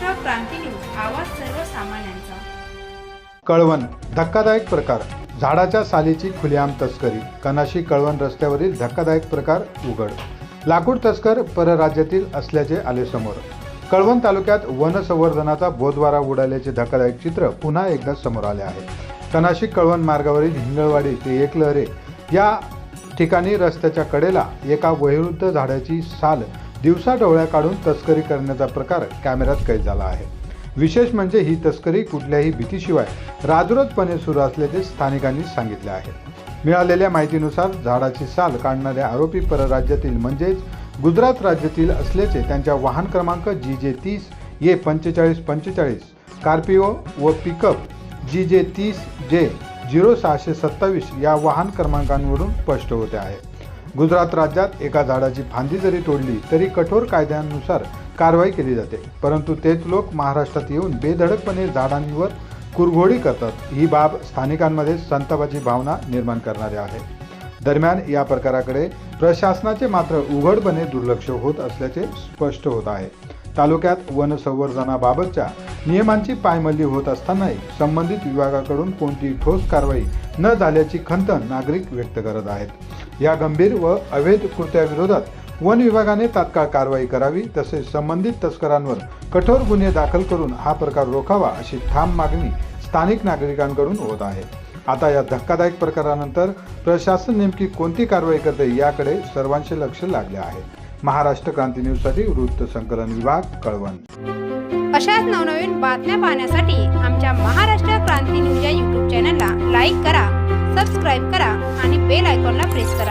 सर्वसामान्यांचा. कळवण धक्कादायक प्रकार. झाडाच्या सालीची खुलेआम तस्करी. कनाशी कळवण रस्त्यावरील धक्कादायक प्रकार उघड. लाकूड तस्कर परराज्यातील असल्याचे आले समोर. कळवण तालुक्यात वनसंवर्धनाचा बोधवारा उडाल्याचे धक्कादायक चित्र पुन्हा एकदा समोर आले आहे. कनाशी कळवण मार्गावरील हिंगळवाडी ते एकलहरे या ठिकाणी रस्त्याच्या कडेला एका वयोवृद्ध झाडाची साल दिवसा डोळ्या काढून तस्करी करण्याचा प्रकार कॅमेऱ्यात कैद झाला आहे. विशेष म्हणजे ही तस्करी कुठल्याही भीतीशिवाय राजरोजपणे सुरू असल्याचे स्थानिकांनी सांगितले आहे. मिळालेल्या माहितीनुसार झाडाची साल काढणारे आरोपी परराज्यातील म्हणजेच गुजरात राज्यातील असल्याचे त्यांच्या वाहन क्रमांक जी जे तीस ये पंचेचाळीस पंचेचाळीस कार्पिओ व पिकअप जी जे तीस जे झिरो सहाशे सत्तावीस या वाहन क्रमांकांवरून स्पष्ट होते आहे. गुजरात राज्यात एका झाडाची फांदी जरी तोडली तरी कठोर कायद्यांनुसार कारवाई केली जाते. परंतु तेच लोक महाराष्ट्रात येऊन बेधडकपणे झाडांवर कुरघोडी करतात. ही बाब स्थानिकांमध्ये संतापाची भावना निर्माण करणारी आहे. दरम्यान या प्रकाराकडे प्रशासनाचे मात्र उघडपणे दुर्लक्ष होत असल्याचे स्पष्ट होत आहे. तालुक्यात वनसंवर्धनाबाबतच्या नियमांची पायमल्ली होत असतानाही संबंधित विभागाकडून कोणतीही ठोस कारवाई न झाल्याची खंत नागरिक व्यक्त करत आहेत. या गंभीर व अवैध कृत्याविरोधात वन विभागाने तात्काळ कारवाई करावी तसेच संबंधित तस्करांवर कठोर गुन्हे दाखल करून हा प्रकार रोखावा अशी ठाम मागणी स्थानिक नागरिकांकडून होत आहे. आता या धक्कादायक प्रकारानंतर प्रशासन नेमकी कोणती कारवाई करते याकडे सर्वांचे लक्ष लागले आहे. महाराष्ट्र क्रांती न्यूजसाठी वृत्त संकलन विभाग कळवण. अशाच नवनवीन बातम्या पाहण्यासाठी आमच्या महाराष्ट्र क्रांती न्यूज या यूट्यूब चॅनलला लाईक करा सबस्क्राईब करा आणि बेल आयकॉनला प्रेस करा.